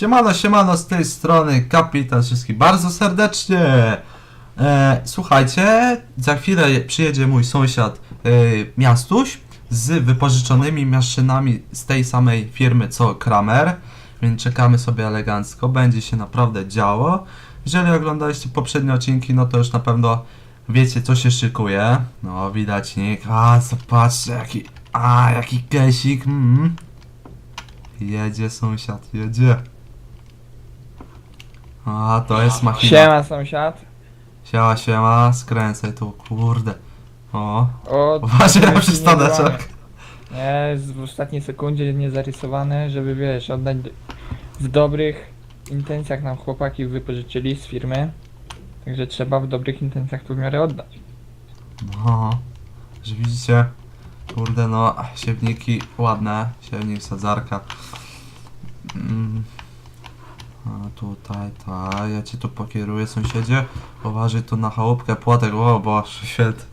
Siemano, siemano, z tej strony Kapitan wszystkich bardzo serdecznie. E, słuchajcie, za chwilę przyjedzie mój sąsiad e, Miastuś z wypożyczonymi maszynami z tej samej firmy co Kramer, więc czekamy sobie elegancko, będzie się naprawdę działo. Jeżeli oglądaliście poprzednie odcinki, no to już na pewno wiecie co się szykuje. No widać nick, a zobaczcie jaki, a jaki kesik, mm. Jedzie sąsiad, jedzie. A, to jest machina. Siema sąsiad. Siema, siema, skręcaj tu, kurde. O, O, uważaj na nie przystaneczek. Nie, jest w ostatniej sekundzie niezarysowane, żeby wiesz, oddać w dobrych intencjach nam chłopaki wypożyczyli z firmy. Także trzeba w dobrych intencjach tu w miarę oddać. No, że widzicie, kurde no, siewniki ładne, siewnik, sadzarka. Mm. A tutaj, tak, ja cię tu pokieruję sąsiedzie. Uważaj tu na chałupkę, płotek, o boże, świetnie.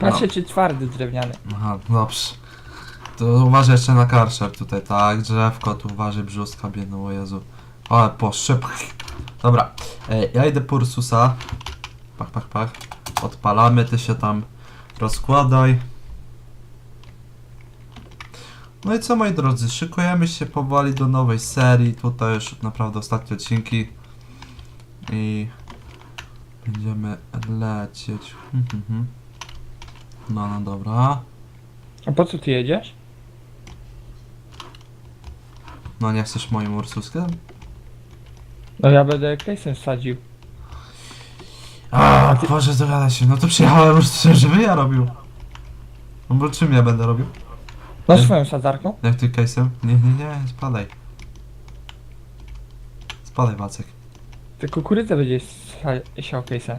Patrzę czy twardy drewniany. Aha, dobrze. To uważaj jeszcze na karszep tutaj, tak? Drzewko, tu uważaj brzustka biedno, o Jezu. Ale poszczyp. Dobra, e, ja idę po Ursusa. Pach, pach, pach. Odpalamy, ty się tam rozkładaj. No i co moi drodzy, szykujemy się powoli do nowej serii. Tutaj już naprawdę ostatnie odcinki. I będziemy lecieć. Mhm, mhm. No, no dobra. A po co ty jedziesz? No nie chcesz moim Ursuskiem? No ja będę case'em wsadził. A, Boże, dogada się. No to przyjechałem już, żeby ja robił. No bo czym ja będę robił? No Ty- swoją sadzarką? Jak ty case'em? Nie, nie, nie, spadaj. Spadaj, Wacek. Ty kukurydzę będziesz sa- siał case'em.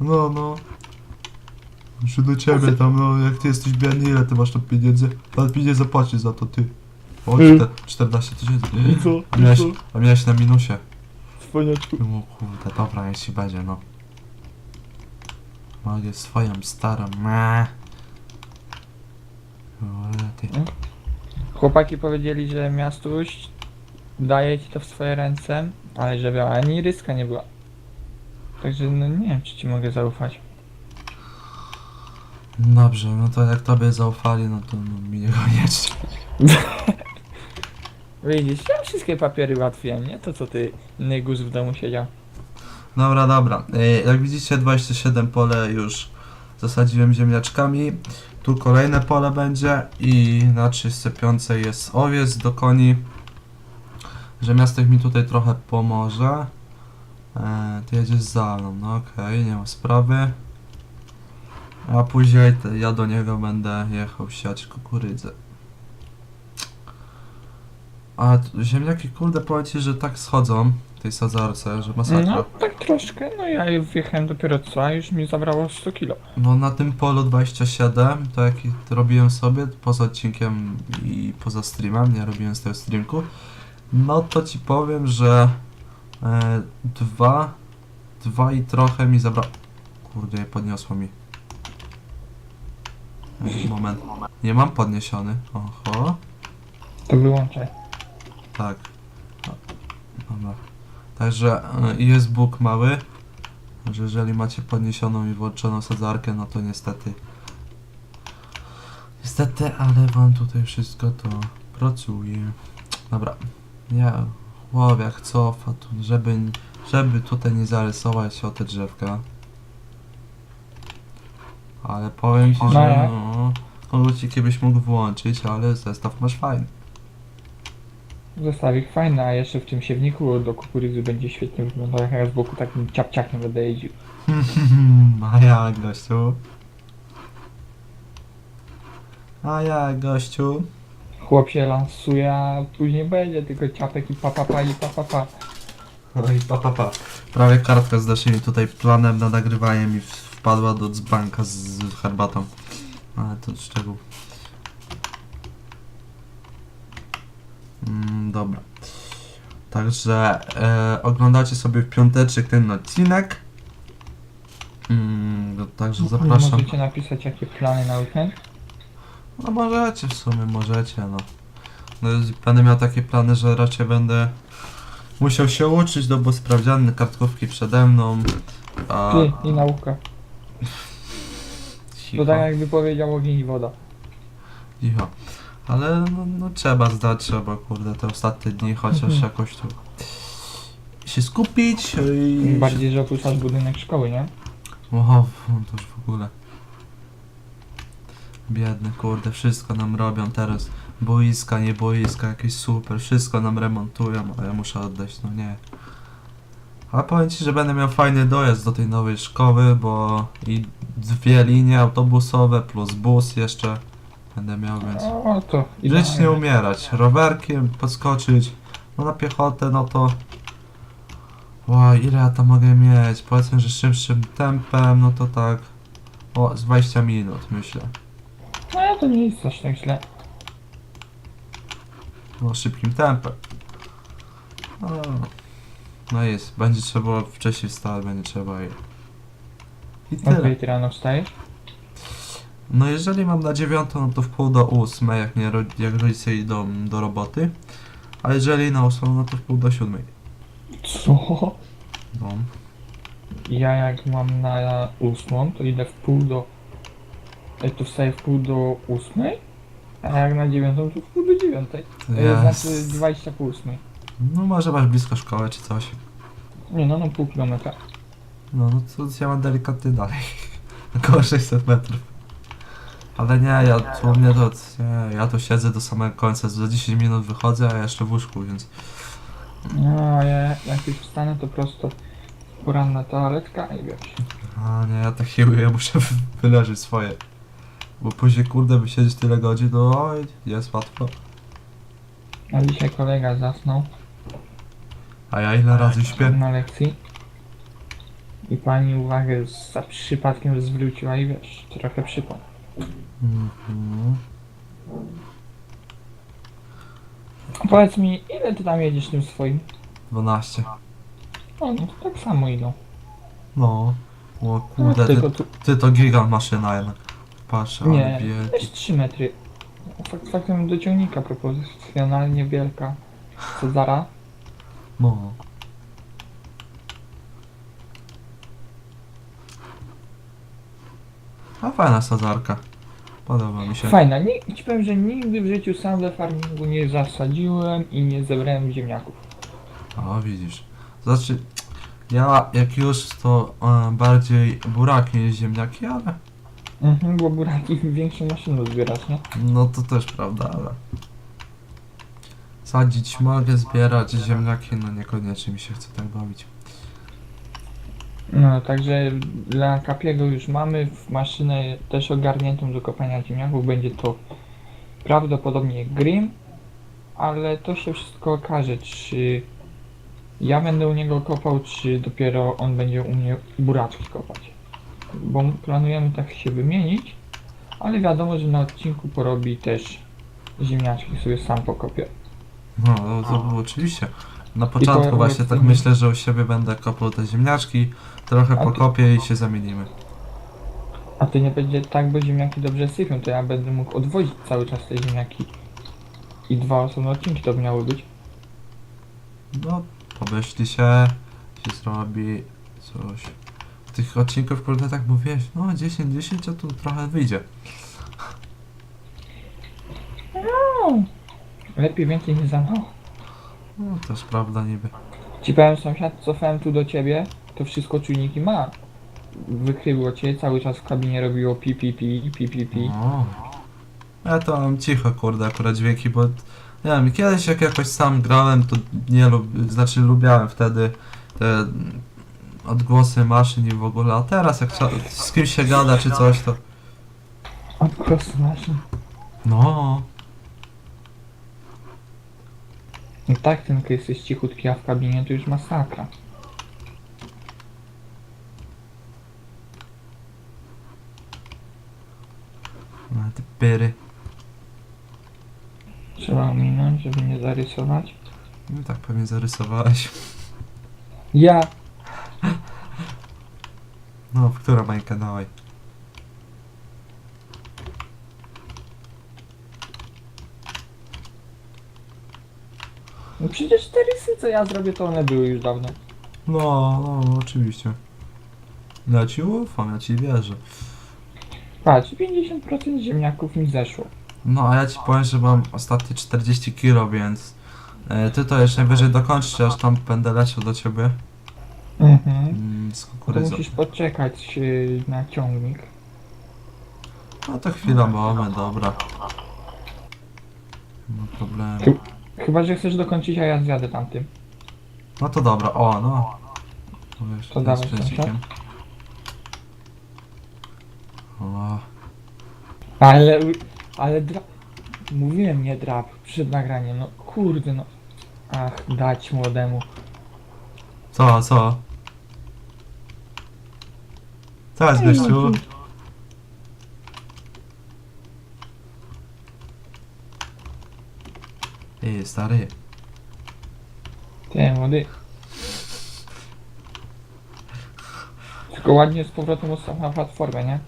No, no. Muszę do ciebie tam, no, jak ty jesteś biedny, ile ty masz tam pieniędzy? Pan mi nie zapłaci za to, ty. O, Mm. czte- 14 tysięcy. I co? A miałeś, a miałeś na minusie. Cwaniaczku. No kurde, dobra, ci będzie, no. Mogę swoją starą, me. Kurde, ty. Chłopaki powiedzieli, że miastuś daje ci to w swoje ręce, ale żeby ani ryska nie była. Także no nie wiem, czy ci mogę zaufać. Dobrze, no to jak tobie zaufali, no to no, mi niekoniecznie. Widzisz, ja wszystkie papiery ułatwiłem, nie? To co ty, nygus w domu siedział. Dobra, dobra. E, Jak widzicie, 27 pole już zasadziłem ziemniaczkami. Tu kolejne pole będzie i na 35 jest owiec do koni. Że miastek mi tutaj trochę pomoże. E, ty jedziesz za mną, no okej, nie ma sprawy. A później te, ja do niego będę jechał siać kukurydzę. A ziemniaki, kurde, powiem ci, że tak schodzą w tej sadzarce, że masakra. No troszkę, no ja wjechałem dopiero co, a już mi zabrało 100 kilo. No na tym polu 27, to jaki robiłem sobie poza odcinkiem i poza streamem, nie robiłem z tego streamku, no to ci powiem, że e, dwa, dwa i trochę mi zabra... Kurde, podniosło mi. E, Moment, nie mam podniesiony, oho, To wyłączaj. tak. O, Dobra. Także e, jest Bóg mały, że jeżeli macie podniesioną i włączoną sadzarkę, no to niestety. Niestety, ale wam tutaj wszystko to pracuje. Dobra. Ja chłopiak cofa tu, żeby, żeby tutaj nie zarysować się o te drzewka. Ale powiem ci, że jak? no, koguciki byś mógł włączyć, ale zestaw masz fajny. Zestawik fajny, a jeszcze w tym siewniku do kukurydzy będzie świetnie wyglądał, jak ja z boku takim ciapciakiem będę jeździł. A jak gościu? A jak gościu? Chłop się lansuje, a później będzie tylko ciapek i pa pa pa i pa pa pa. No i pa, pa, pa. Prawie kartka z naszymi tutaj planem na nagrywanie mi wpadła do dzbanka z herbatą. Ale to szczegół. Mm, dobra. Także e, oglądacie sobie w piąteczek ten odcinek. Mm, no, także zapraszam. Możecie napisać jakie plany na weekend? No możecie w sumie, możecie, no. No, będę miał takie plany, że raczej będę musiał się uczyć, no bo sprawdziany kartkówki przede mną. A, Ty i nauka. cicho, To tak jakby powiedział ogień i woda. cicho. Ale no, no trzeba zdać, trzeba kurde te ostatnie dni chociaż Mhm. jakoś tu się skupić i... Tym bardziej, że opuszczasz budynek szkoły, nie? O, to już w ogóle. Biedny, kurde, wszystko nam robią teraz. Boiska, nie boiska, jakieś super, wszystko nam remontują, a ja muszę oddać, no nie. A powiem ci, że będę miał fajny dojazd do tej nowej szkoły, bo i dwie linie autobusowe plus bus jeszcze będę miał, więc... O, to Żyć nie umierać, rowerkiem podskoczyć, no na piechotę, no to... Ła, ile ja to mogę mieć? Powiedzmy, że szybszym tempem, no to tak... O, z 20 minut, myślę. No to nie jest aż tak źle. No, szybkim tempem. No, no jest, będzie trzeba wcześniej wstać, będzie trzeba i... I Okej, tyle. ty rano wstajesz? No jeżeli mam na dziewiątą, no to w pół do ósmej, jak, nie, jak rodzice idą do roboty. A jeżeli na ósmą, no to w pół do siódmej. Co? No. Ja jak mam na ósmą, to idę w pół do... e, To wstaję w pół do ósmej, a jak na dziewiątą, to w pół do dziewiątej. To E, jest... Znaczy 20 po ósmej. No może masz blisko szkoły czy coś. Nie no, no pół kilometra. No, no to ja mam delikatnie dalej. Około 600 metrów. Ale nie, ja u mnie to, nie, ja tu siedzę do samego końca, za 10 minut wychodzę, a jeszcze w łóżku, więc... No, ja jak już wstanę, to prosto poranna toaletka i wiesz. A nie, ja tak siłuję, ja muszę wy- wyleżeć swoje. Bo później, kurde, wysiedzieć tyle godzin, no oj, jest łatwo. A dzisiaj kolega zasnął A ja ile razy śpię? na lekcji. I pani uwagę za przypadkiem zwróciła i wiesz, trochę przypomnę. Mhm. Powiedz mi, ile ty tam jedziesz tym swoim? 12. O, no to tak samo idą. No. O No, kurde, ty, tylko tu ty to gigant maszyna jednak. Patrz, ale Nie. wielki. jest 3 metry. Fakt faktem do ciągnika proporcjonalnie wielka. Cezara. No. A fajna sadzarka. Podoba mi się. Fajna. Nie, ci powiem, że nigdy w życiu sam we farmingu nie zasadziłem i nie zebrałem ziemniaków. O, widzisz. Znaczy, ja jak już to e, bardziej buraki niż ziemniaki, ale Mhm, bo buraki większą maszyną zbierasz, nie? no to też prawda, ale sadzić mogę, zbierać ziemniaki, no niekoniecznie mi się chce tak bawić. No, także dla Kapiego już mamy w maszynę też ogarniętą do kopania ziemniaków. Będzie to prawdopodobnie Grim, ale to się wszystko okaże, czy ja będę u niego kopał, czy dopiero on będzie u mnie buraczki kopać. Bo planujemy tak się wymienić, ale wiadomo, że na odcinku porobi też ziemniaczki sobie sam pokopię. No, to, to było oczywiście. Na początku właśnie tak myślę, że u siebie będę kopał te ziemniaczki, trochę A ty- pokopię i się zamienimy. A to nie będzie tak, bo ziemniaki dobrze sypią, to ja będę mógł odwozić cały czas te ziemniaki. I dwa osobne odcinki to by miało być. No, pomyśli się, się zrobi coś. Tych odcinków, kurde, tak mówiłeś, no 10, 10, a tu trochę wyjdzie. Lepiej więcej nie za mało. No, też prawda niby. Ci powiem sąsiad, cofałem tu do ciebie, to wszystko czujniki ma. Wykryło cię, cały czas w kabinie robiło pi pi pi, pi pi pi. O. Ja to mam cicho, kurde, akurat dźwięki, bo nie wiem, kiedyś jak jakoś sam grałem, to nie lub, znaczy lubiałem wtedy te odgłosy maszyn i w ogóle, a teraz jak trza- z kimś się gada czy coś, to Od prostu maszyn. no, No tak, tylko jesteś cichutki, a w kabinie to już masakra. no te pyry. Trzeba ominąć, żeby nie zarysować. No tak pewnie zarysowałeś. Ja! No, w którą majkę dawaj. No przecież te rysy, co ja zrobię, to one były już dawno. No, no, oczywiście. Ja ci ufam, ja ci wierzę. Patrz, 50% ziemniaków mi zeszło. No, a ja ci powiem, że mam ostatnie 40 kilo, więc e, ty to jeszcze najwyżej dokończysz, aż tam będę leciał do ciebie Mhm. mm, z To kukurydzą. musisz poczekać yy, na ciągnik. No to chwila mamy, dobra. No problemu. Tu- Chyba, że chcesz dokończyć, a ja zjadę tamtym. No to dobra, o no. No wiesz, To dawaj, przecikiem. O, Ale, ale dra... Mówiłem nie drap przed nagraniem, no kurde no. Ach, dać młodemu. co, co? Co jest, gościu? Ej, stary. Ty, młody. Tylko ładnie z powrotem ustaw na platformę, nie?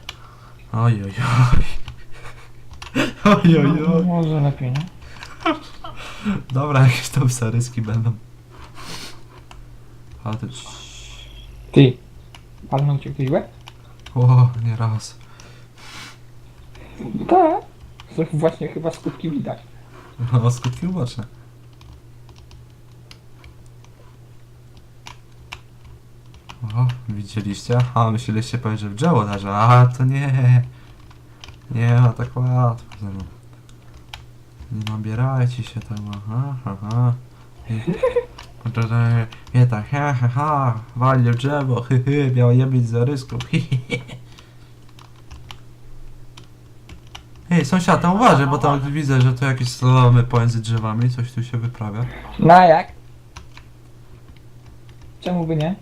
Oj, oj, oj. Oj, oj, oj. Może lepiej, nie? Dobra, jakieś tam saryski będą. Ale to... Ty, palnął cię ktoś w łeb? O, nie raz. Tak. To właśnie chyba skutki widać. No, skutki uboczne. O, widzieliście? A, myśleliście że w drzewo leży. A, to nie. Nie ma tak łatwo ze mną. Nie nabierajcie się tam, aha, aha. Nie tak, ha, ha, ha, wali drzewo, hy, hy, miał je być za hi, hi, hi. Ej, sąsiad, tam uważaj, bo tam widzę, że tu jakieś slalomy pomiędzy drzewami, coś tu się wyprawia. Na jak? Czemu by nie?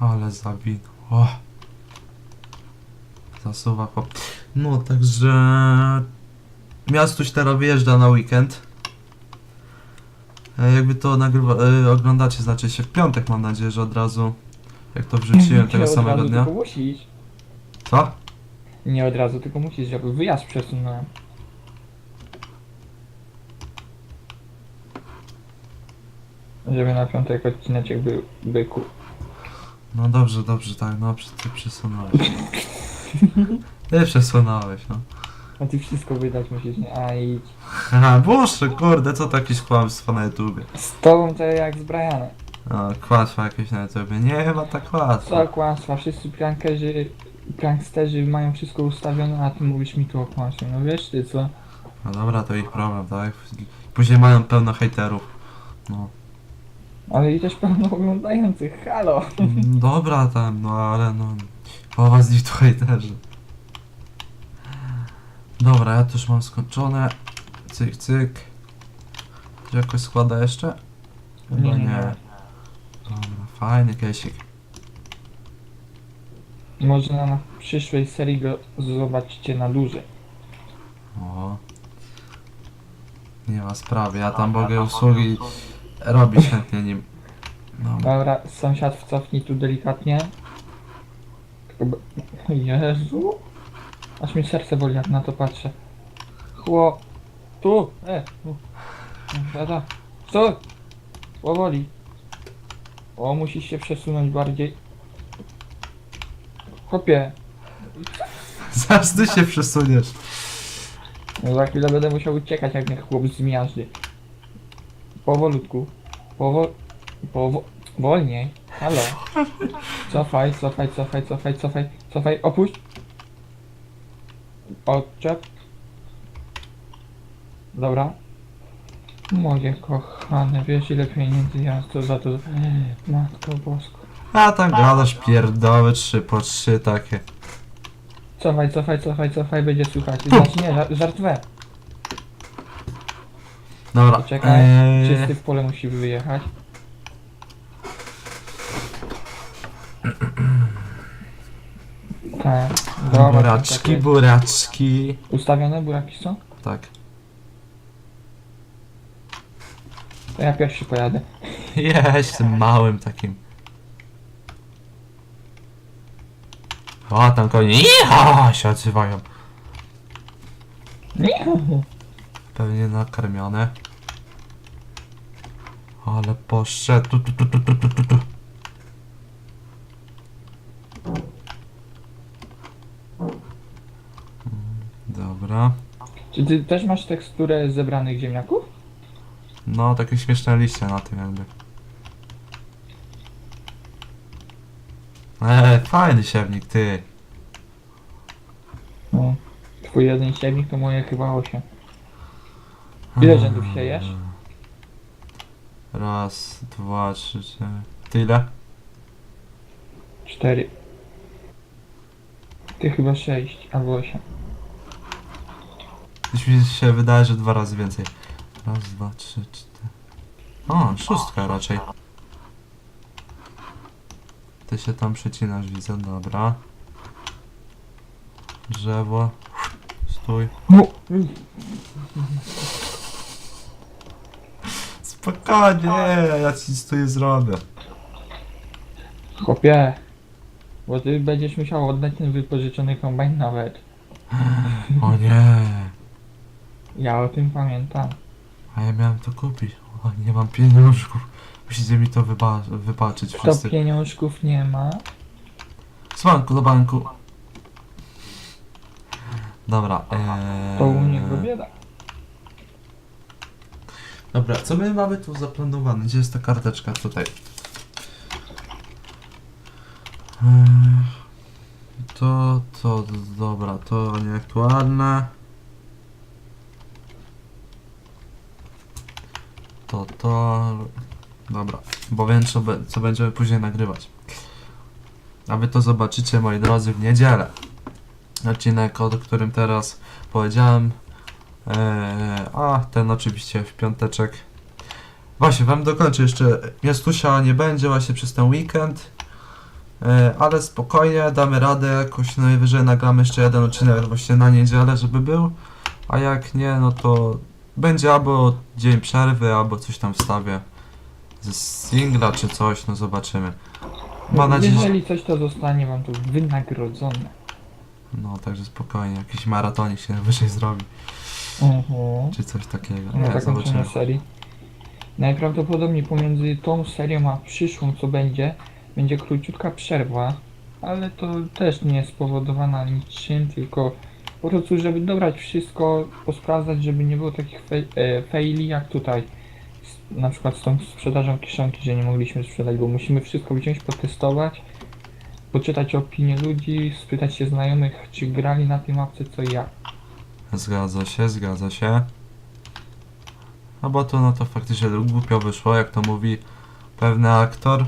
Ale zawin. O. Zasuwa chłop. No, także... Miastuś teraz wyjeżdża na weekend. E, Jakby to nagrywa, e, oglądacie, znaczy się w piątek mam nadzieję, że od razu jak to wrzuciłem tego od samego razu, dnia. Tylko musisz. Co? Nie od razu, tylko musisz, żeby wyjazd przesunąłem. Żeby na piątek odcineczek był byku. No dobrze, dobrze, tak, no przy- ty przesunąłeś. Ty przesunąłeś, no. A ty wszystko wydać musisz, nie? A idź. Aha, boże, kurde, co to jakieś kłamstwo na YouTubie. Z tobą to jak z Brianem. No, kłamstwa jakieś na YouTubie. Nie ma tak łatwo. Co kłamstwa, wszyscy prankerzy, pranksterzy mają wszystko ustawione, a ty mówisz mi tu o kłamstwie. No wiesz ty co? No dobra, to ich problem, tak? Później mają pełno hejterów. No. Ale i też pełno oglądających, halo! Mm, Dobra tam, no ale no. Połowa z nich to hejterzy. Dobra, ja to już mam skończone. Cyk, cyk. Czy jakoś składa jeszcze? Chyba nie. nie. Dobra, fajny kesik. Może na przyszłej serii go zobaczycie na dłużej. O. Nie ma sprawy, ja tam mogę usługi robić chętnie nim. No. Dobra, sąsiad wcofnij tu delikatnie. Tylko Jezu! Aż mi serce boli jak na to patrzę. Chło... Tu! E! Tu! Sąsiada! Co? Powoli. O, musisz się przesunąć bardziej. Chłopie, Zaraz ty się przesuniesz. no za chwilę będę musiał uciekać jak mnie chłop zmiażdży. Powolutku. Powo... Powo... Wolniej. Halo. Cofaj, cofaj, cofaj, cofaj, cofaj, cofaj, opuść. Odczep. Dobra. Moje kochane, wiesz ile pieniędzy ja to za to... Matko bosko. A tam gadasz pierdoły trzy po trzy takie. Cofaj, cofaj, cofaj, cofaj, będzie słychać. Znaczy nie, żar- żartowałem. Dobra. Poczekaj, eee, czysty w pole musi wyjechać. Tak, dobra. buraczki, buraczki. Ustawione buraki są? Tak. To ja pierwszy pojadę. Jeźdź tym małym takim. O, tam konie. Iha! się odzywają. Nie. Pewnie nakarmione. Ale poszedł. Tu, tu, tu, tu, tu, tu, tu, Dobra. Czy ty też masz teksturę zebranych ziemniaków? No, takie śmieszne liście na tym jakby. Eee, fajny siewnik, ty. No. Twój jeden siewnik to moje chyba 8. Ile rzędów siejesz? Raz, dwa, trzy, cztery. Tyle? 4. Ty chyba 6 albo 8. Gdzieś mi się wydaje, że dwa razy więcej. Raz, dwa, trzy, cztery. O, szóstka raczej. Ty się tam przecinasz, widzę, dobra. Drzewo. Stój. Spokojnie, ja ci stój zrobię. Chłopie. Bo ty będziesz musiał oddać ten wypożyczony kombajn nawet. O nie. Ja o tym pamiętam. A ja miałem to kupić. O, nie mam pieniążków. Musicie mi to wyba wybaczyć Kto wszyscy. pieniążków nie ma, Z banku do banku. Dobra, eee... to u niego bieda. Dobra, co my mamy tu zaplanowane? Gdzie jest ta karteczka? Tutaj. Eee, To, to, dobra, to nieaktualne. To, to... Dobra, bo wiem co, be- co będziemy później nagrywać. A wy to zobaczycie, moi drodzy, w niedzielę. Odcinek, o którym teraz powiedziałem. Eee, a ten oczywiście w piąteczek. Właśnie, wam dokończę jeszcze. Miastusia nie będzie właśnie przez ten weekend. Eee, ale spokojnie, damy radę. Jakoś najwyżej nagramy jeszcze jeden odcinek właśnie na niedzielę, żeby był. A jak nie, no to będzie albo dzień przerwy, albo coś tam wstawię. Ze singla czy coś, no zobaczymy. Mam nadzieję, że... Jeżeli coś to zostanie wam tu wynagrodzone. No, także spokojnie, jakiś maratonik się najwyżej zrobi, Mhm. czy coś takiego. Na Nie, zakończenie zobaczymy. serii. Najprawdopodobniej pomiędzy tą serią a przyszłą co będzie, będzie króciutka przerwa, ale to też nie jest spowodowana niczym, tylko po prostu, żeby dobrać wszystko, posprawdzać, żeby nie było takich e, faili jak tutaj. Na przykład z tą sprzedażą kieszonki, że nie mogliśmy sprzedać, bo musimy wszystko wziąć, potestować, poczytać opinie ludzi, spytać się znajomych, czy grali na tej mapce co i jak. Zgadza się, zgadza się. No bo to no to faktycznie głupio wyszło, jak to mówi pewny aktor.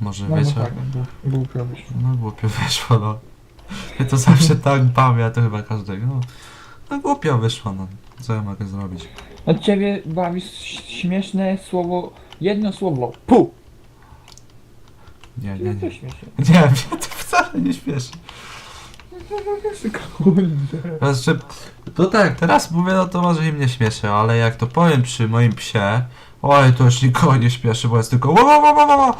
Może No, no wiecie. tak, był, był prawie. No głupio wyszło, no. Ja to zawsze tak bawię, a to chyba każdego. No, no głupio wyszło, no. Co ja mogę zrobić? Od ciebie bawi ś- śmieszne słowo, jedno słowo, pu! Nie, nie, Nie, nie. to śmieszne. Nie, mnie to wcale nie śmieszy. Kurde. Znaczy, to tak, teraz mówię, no to może i mnie śmieszy, ale jak to powiem przy moim psie, oj, to już nikogo nie śmieszy, bo jest tylko wa,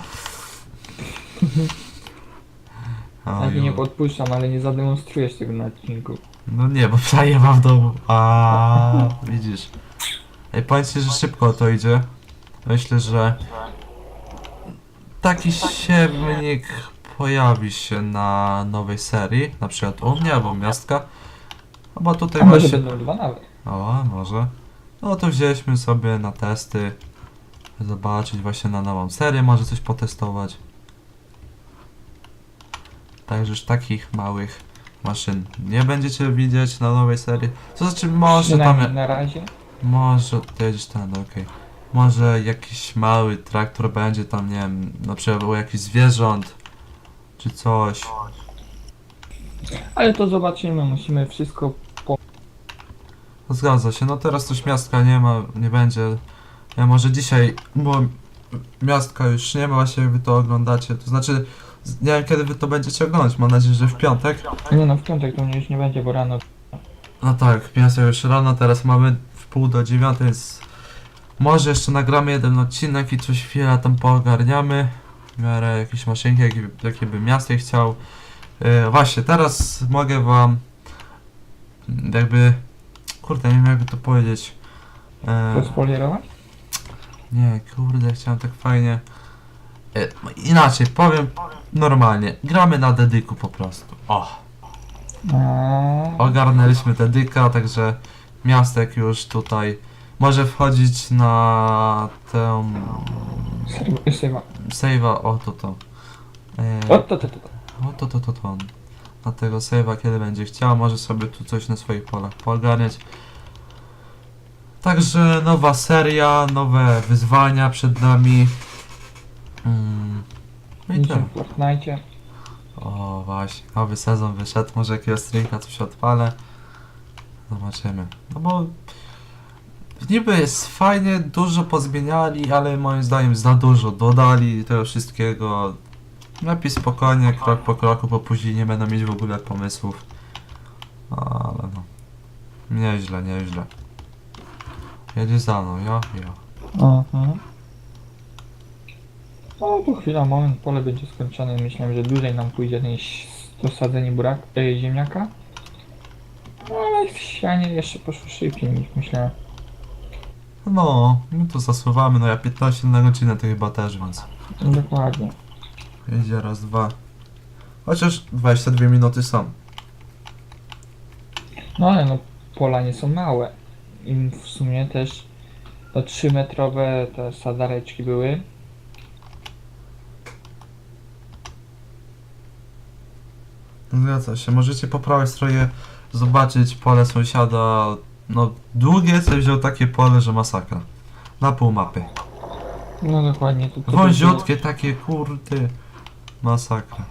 Ja Oj, ci nie podpuszczam, ale nie zademonstrujesz tego na odcinku. No nie, bo psa nie ma w domu. A widzisz. Ej, powiem ci, że szybko to idzie. Myślę, że taki siewnik pojawi się na nowej serii, na przykład u mnie albo miastka. Albo tutaj A może właśnie... będą dwa nawet. O, może. No to wzięliśmy sobie na testy. Zobaczyć właśnie na nową serię, może coś potestować. Także już takich małych maszyn nie będziecie widzieć na nowej serii. To znaczy może Przynajmniej tam... na razie. Może... Tam, no okej. Może jakiś mały traktor będzie tam, nie wiem, na przykład u jakichś zwierząt. Czy coś. Ale to zobaczymy, musimy wszystko No Zgadza się, no teraz też miastka nie ma, nie będzie. Ja może dzisiaj, bo miastka już nie ma, właśnie wy to oglądacie. To znaczy, nie wiem kiedy wy to będziecie oglądać, mam nadzieję, że w piątek. Nie no, w piątek to mnie już nie będzie, bo rano No tak, miasto już rano, teraz mamy w pół do dziewiątej, więc może jeszcze nagramy jeden odcinek i coś chwilę tam poogarniamy. W miarę jakieś maszynki, jakie, jakie by miasto chciał. Yy, właśnie, teraz mogę wam jakby, kurde, nie wiem jakby to powiedzieć. E, To spolierować? nie, kurde, chciałem tak fajnie. E, inaczej, powiem normalnie. Gramy na dedyku po prostu. O, A, ogarnęliśmy dedyka, także miastek już tutaj może wchodzić na tę serwa. save'a, o to to. E, O, to, to, to, to. o to to to to. Na tego save'a kiedy będzie chciał, może sobie tu coś na swoich polach poogarniać. Także nowa seria, nowe wyzwania przed nami. Mm. No i tyle. w Fortnite. O właśnie, nowy sezon wyszedł, może jakiegoś streamka coś odpalę. Zobaczymy. No bo niby jest fajnie, dużo pozmieniali, ale moim zdaniem za dużo dodali tego wszystkiego. Lepiej spokojnie, krok po kroku, bo później nie będą mieć w ogóle pomysłów. Ale no. Nieźle, nieźle. Jedzie za mną, ja, ja. Mhm. No to chwila, moment, pole będzie skończone. Myślałem, że dłużej nam pójdzie niż to sadzenie burak, e, ziemniaka. No ale sianie jeszcze poszło szybciej niż myślałem. No, my tu zasuwamy, no ja 15 na godzinę to chyba też, więc... Dokładnie. Jedzie raz, dwa. Chociaż 22 minuty są. No ale no pola nie są małe. I w sumie też to 3 metrowe te sadareczki były. Zgadza się. Możecie po prawej stronie zobaczyć pole sąsiada. No, długie co wziął takie pole, że masakra. Na pół mapy. No dokładnie. To, to Wąziutkie takie, kurde. Masakra.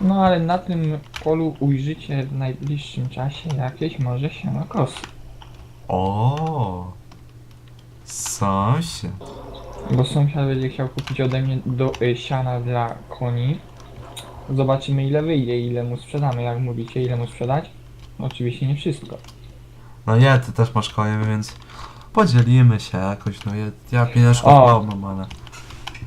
No ale na tym polu ujrzycie w najbliższym czasie jakieś może się na kosy. O. Sąsiad. Bo sąsiad będzie chciał kupić ode mnie do y, siana dla koni. Zobaczymy ile wyjdzie, ile mu sprzedamy. Jak mówicie, ile mu sprzedać? Oczywiście nie wszystko. No nie, ty też masz konie, więc podzielimy się jakoś. No ja, ja pieniążków O. mało mam, ale...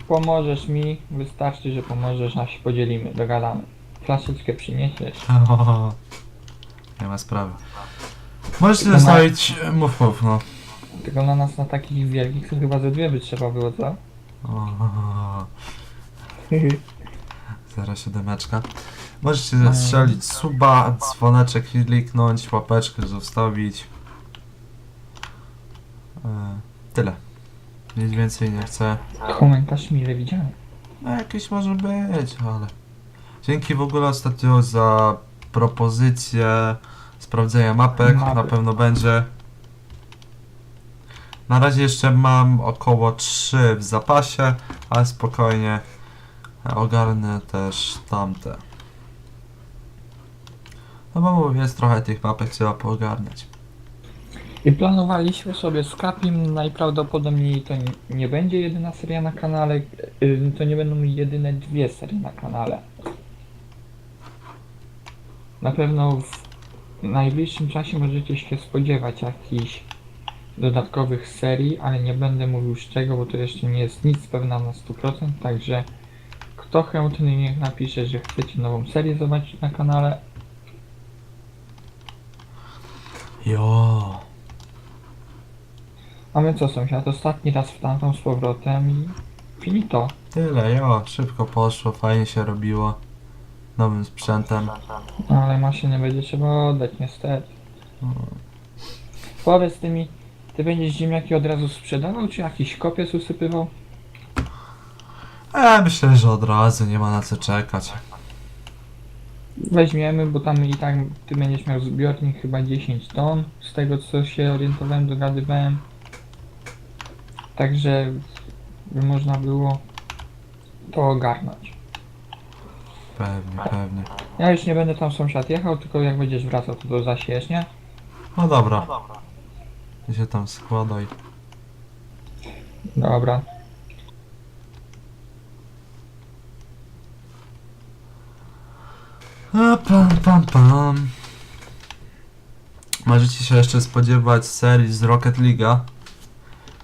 Pomożesz mi, wystarczy, że pomożesz, a się podzielimy, dogadamy. Flaszeczkę przyniesiesz. Nie ma sprawy. Możesz się zostawić... Mów, mów, no. Tylko na nas na takich wielkich to chyba ze dwie by trzeba było, co? O, Zaraz siódemeczka. Możecie zastrzelić suba, dzwoneczek kliknąć, łapeczkę zostawić. E, tyle. Nic więcej nie chcę. Komentarz mile widziany. No jakiś może być, ale... Dzięki w ogóle ostatnio za propozycję sprawdzenia mapek. Mapy. Na pewno będzie. Na razie jeszcze mam około 3 w zapasie, ale spokojnie ogarnę też tamte. No bo jest trochę tych mapek, trzeba poogarniać. I planowaliśmy sobie z Kapim, najprawdopodobniej to nie, nie będzie jedyna seria na kanale, y, to nie będą jedyne dwie serie na kanale. Na pewno w najbliższym czasie możecie się spodziewać jakichś dodatkowych serii, ale nie będę mówił z czego, bo to jeszcze nie jest nic pewna na 100%, także kto chętny niech napisze, że chcecie nową serię zobaczyć na kanale. Jo. A my co sąsiad, ostatni raz w tamtą z powrotem i finito. Tyle, jo. Szybko poszło, fajnie się robiło. Nowym sprzętem. No, ale maszyny będzie trzeba oddać niestety. No. Powiedz ty mi, ty będziesz ziemniaki od razu sprzedawał, czy jakiś kopiec usypywał? E, myślę, że od razu nie ma na co czekać. Weźmiemy, bo tam i tak ty będziesz miał zbiornik chyba 10 ton, z tego co się orientowałem, dogadywałem. Także by można było to ogarnąć. Pewnie, pewnie. Ja już nie będę tam sąsiad jechał, tylko jak będziesz wracał, to to zasiejesz, nie? No dobra. Ty się tam składaj. Dobra. A, pam, pam, pam. Możecie się jeszcze spodziewać serii z Rocket League'a.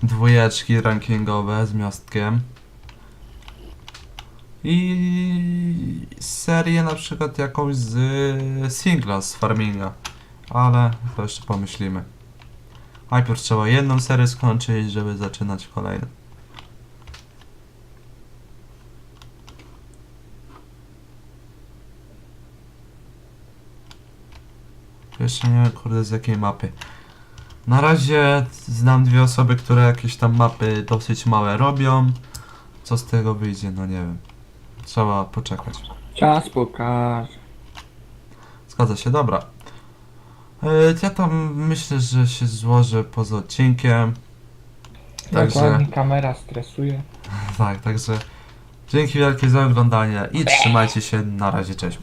Dwójeczki rankingowe z miastkiem. I serię na przykład jakąś z singla z farminga. ale to jeszcze pomyślimy. Najpierw trzeba jedną serię skończyć, żeby zaczynać kolejną. Jeszcze nie wiem, kurde, z jakiej mapy. Na razie znam dwie osoby, które jakieś tam mapy dosyć małe robią. Co z tego wyjdzie, no nie wiem. Trzeba poczekać. Czas pokaże. Zgadza się, dobra. Yy, Ja tam myślę, że się złożę poza odcinkiem. Także- Dokładnie kamera stresuje. Tak, także dzięki wielkie za oglądanie i trzymajcie się, na razie, cześć.